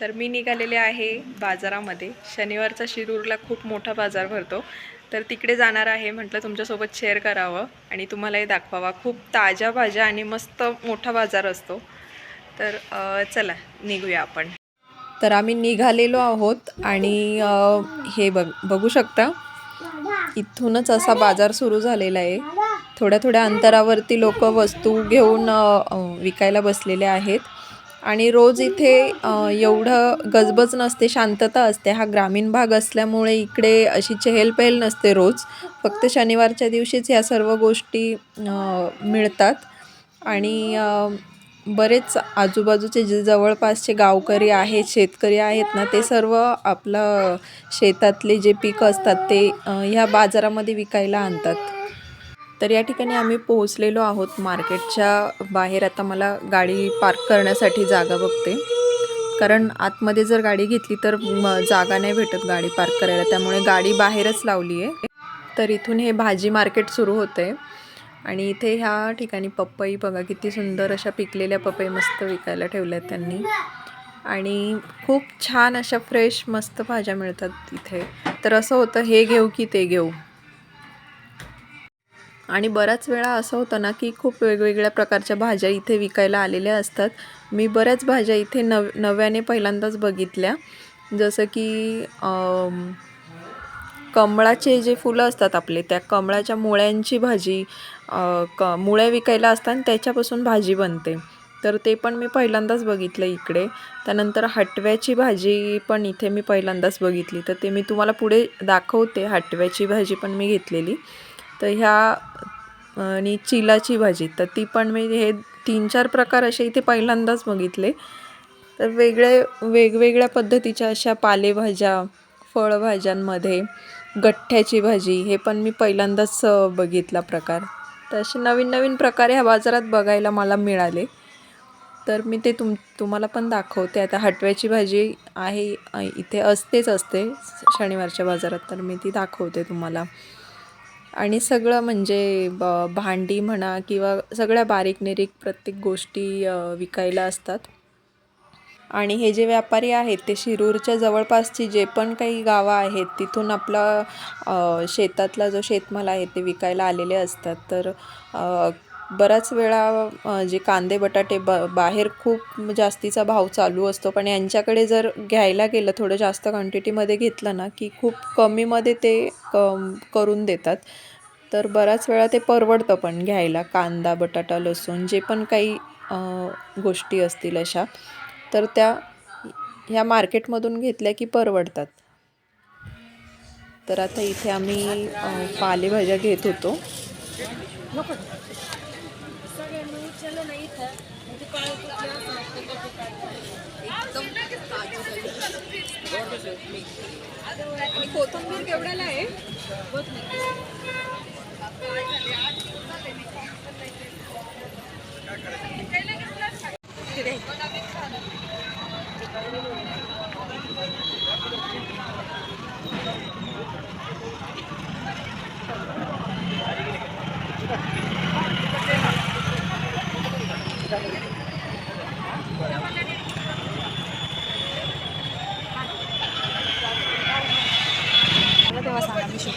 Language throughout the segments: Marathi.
तर मी निघालेले आहे बाजारामध्ये. शनिवारचा शिरूरला खूप मोठा बाजार भरतो. तर तिकडे जाणार आहे म्हटलं तुमच्यासोबत शेअर करावं आणि तुम्हालाही दाखवावा. खूप ताज्या भाज्या आणि मस्त मोठा बाजार असतो. तर चला निघूया आपण. तर आम्ही निघालेलो आहोत आणि हे बघ बघू शकता इथूनच असा बाजार सुरू झालेला आहे. थोड्या थोड्या अंतरावरती लोक वस्तू घेऊन विकायला बसलेले आहेत. आणि रोज इथे एवढं गजबज नसते शांतता असते. हा ग्रामीण भाग असल्यामुळे इकडे अशी चहलपहल नसते रोज. फक्त शनिवारच्या दिवशीच ह्या सर्व गोष्टी मिळतात. आणि बरेच आजूबाजूचे जे जवळपासचे गावकरी आहेत शेतकरी आहेत ना ते सर्व आपलं शेतातले जे पीक असतात ते ह्या बाजारामध्ये विकायला आणतात. तर या ठिकाणी आम्ही पोहोचलेलो आहोत मार्केटच्या बाहेर. आता मला गाडी पार्क करण्यासाठी जागा बघते. कारण आतमध्ये जर गाडी घेतली तर म- जागा नाही भेटत गाडी पार्क करायला. त्यामुळे गाडी बाहेरच लावली आहे. तर इथून हे भाजी मार्केट सुरू होतं आणि इथे ह्या ठिकाणी पपई बघा किती सुंदर अशा पिकलेल्या पपई मस्त विकायला ठेवल्या आहेत त्यांनी. आणि खूप छान अशा फ्रेश मस्त भाज्या मिळतात इथे. तर असं होतं हे घेऊ की ते घेऊ. आणि बऱ्याच वेळा असं होतं ना की खूप वेगवेगळ्या प्रकारच्या भाज्या इथे विकायला आलेल्या असतात. मी बऱ्याच भाज्या इथे नव नव्याने पहिल्यांदाच बघितल्या. जसं की कमळाचे जे फुलं असतात आपले त्या कमळाच्या मुळ्यांची भाजी क मुळ्या विकायला असतात आणि त्याच्यापासून भाजी बनते. तर ते पण मी पहिल्यांदाच बघितलं इकडे. त्यानंतर हटव्याची भाजी पण इथे मी पहिल्यांदाच बघितली. तर ते मी तुम्हाला पुढे दाखवते. हटव्याची भाजी पण मी घेतलेली. तर ह्या आणि चिलाची भाजी. तर ती पण मी हे तीन चार प्रकार असे इथे पहिल्यांदाच बघितले. तर वेगळे वेगवेगळ्या पद्धतीच्या अशा पालेभाज्या फळभाज्यांमध्ये गठ्ठ्याची भाजी हे पण मी पहिल्यांदाच बघितला प्रकार. तर असे नवीन नवीन प्रकार ह्या बाजारात बघायला मला मिळाले. तर मी ते तुम तुम्हाला पण दाखवते. आता हटव्याची भाजी आहे इथे असतेच असते शनिवारच्या बाजारात. तर मी ती दाखवते तुम्हाला. आणि सगळं म्हणजे ब भांडी म्हणा किंवा सगळ्या बारीक निरीक प्रत्येक गोष्टी विकायला असतात. आणि हे जे व्यापारी आहेत ते शिरूरच्या जवळपासची जे पण काही गावं आहेत तिथून आपला शेतातला जो शेतमाल आहे ते विकायला आलेले असतात. तर बराच वेळा जे कांदे बटाटे ब बाहेर खूप जास्तीचा भाव चालू असतो. पण यांच्याकडे जर घ्यायला गेलं थोडं जास्त क्वांटिटीमध्ये घेतलं ना की खूप कमीमध्ये ते क करून देतात. तर बराच वेळा ते परवडतं पण घ्यायला कांदा बटाटा लसूण जे पण काही गोष्टी असतील अशा. तर त्या ह्या मार्केटमधून घेतल्या की परवडतात. तर आता इथे आम्ही पालेभाज्या घेत होतो. आणि कोथिंबीर केवढ्याला आहे?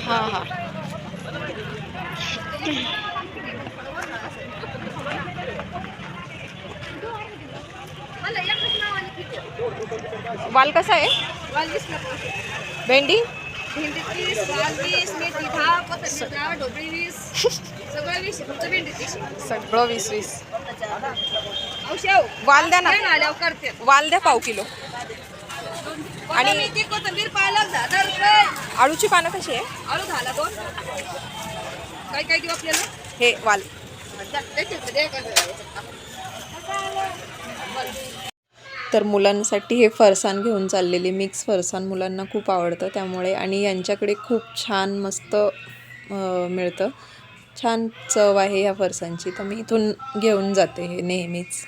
हां हां. वाल कसा आहे? भेंडी? भेंडी तीस वाल वीस मेथी दहा कोथिंबीर दहा ढोबळी वीस. सगळं वीस. तुमचं भेंडी तीस. सगळं वीस वीस. औषध. वाल द्या ना आल्यावर करते. वाल द्या पाव किलो. आणि मेथी कोथिंबीर पाहिला? दहा हजार रुपये. आळूची पानं कशी आहे? आलू झाला दोन. काय काय देऊ आपल्याला? हे वाल. तर मुलांसाठी हे फरसाण घेऊन चाललेले मिक्स फरसाण मुलांना खूप आवडतं त्यामुळे आणि यांच्याकडे खूप छान मस्त मिळतं. छान चव आहे ह्या फरसाणची. तर मी इथून घेऊन जाते हे नेहमीच.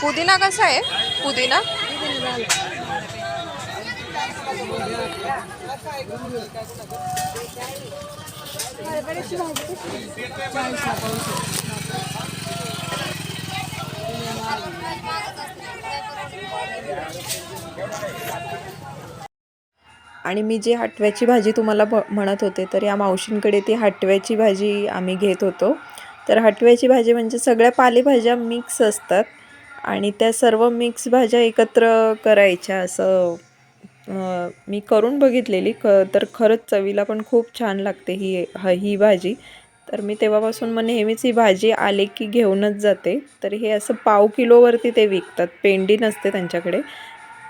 पुदिना कसा आहे? पुदिना? आणि मी जी हटव्याची भाजी तुम्हाला म्हणत होते तर या मावशींकडे ती हटव्याची भाजी आम्ही घेत होतो. तर हटव्याची भाजी म्हणजे सगळ्या पालेभाज्या मिक्स असतात. आणि त्या सर्व मिक्स भाज्या एकत्र करायच्या असं मी करून बघितलेली. क तर खरंच चवीला पण खूप छान लागते ही ह ही भाजी. तर मी तेव्हापासून मग नेहमीच ही भाजी आले की घेऊनच जाते. तर हे असं पाव किलोवरती ते विकतात. पेंडी नसते त्यांच्याकडे.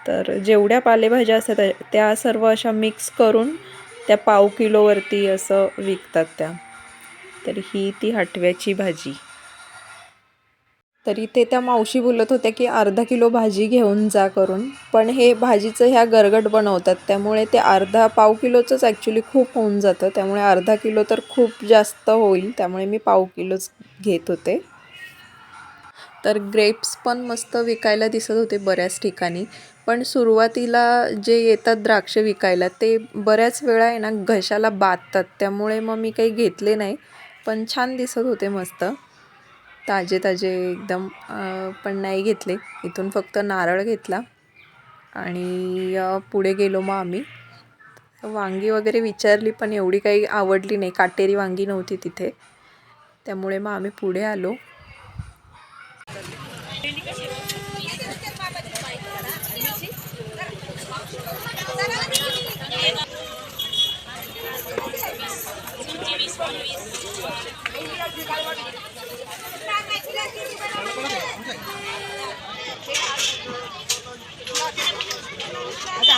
तर जेवढ्या पालेभाज्या असतात त्या- त्या सर्व अशा मिक्स करून त्या पाव किलोवरती असं विकतात त्या. तर ही ती हटव्याची भाजी. तरी ते त्या मावशी बोलत होत्या की अर्धा किलो भाजी घेऊन जा करून. पण हे भाजीचं ह्या गरगट बनवतात. त्यामुळे ते अर्धा पाव किलोचंच ॲक्च्युली खूप होऊन जातं. त्यामुळे अर्धा किलो तर खूप जास्त होईल. त्यामुळे मी पाव किलोच घेत होते. तर ग्रेप्स पण मस्त विकायला दिसत होते बऱ्याच ठिकाणी. पण सुरुवातीला जे येतात द्राक्ष विकायला ते बऱ्याच वेळा आहे ना घशाला बाधतात त्यामुळे मग मी काही घेतले नाही. पण छान दिसत होते मस्त. ताजे ताजे एकदम पण नाही घेतले. इथून फक्त नारळ घेतला आणि पुढे गेलो मग आम्ही. वांगी वगैरे विचारली पण एवढी काही आवडली नाही. काटेरी वांगी नव्हती तिथे. त्यामुळे मग आम्ही पुढे आलो.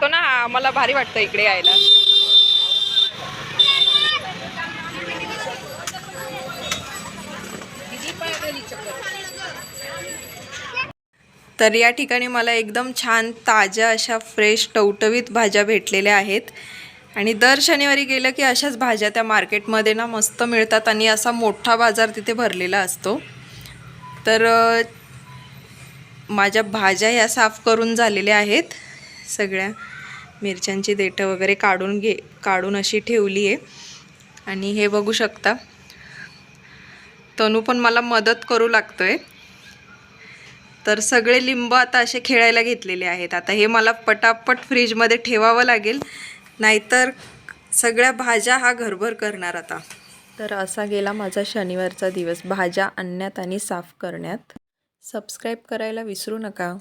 तो ना मला भारी वाटतं इकडे यायला. तर या ठिकाणी मला एकदम छान ताज्या अशा फ्रेश टवटवीत भाज्या भेटलेल्या आहेत. आणि दर शनिवारी गेलं की अशाच भाज्या त्या मार्केटमध्ये ना मस्त मिळतात आणि असा मोठा बाजार तिथे भरलेला असतो. तर माझ्या भाज्या ह्या साफ करून झालेल्या आहेत. सगळ्या मिरच्यांची देठं वगैरे काढून घे काढून अशी ठेवली आहे. आणि हे बघू शकता तनू पण मला मदत करू लागतो आहे तर सगळे लिंब आता असे खेळायला घेतलेले आहेत. आता हे मला पटापट फ्रीजमध्ये ठेवावं लागेल. नाहीतर सगळ्या भाज्या हा घरभर करणार आता. तर असा गेला माझा शनिवारचा दिवस. भाज्या आणण्यात आणि साफ करण्यात. सबस्क्राईब करायला विसरू नका.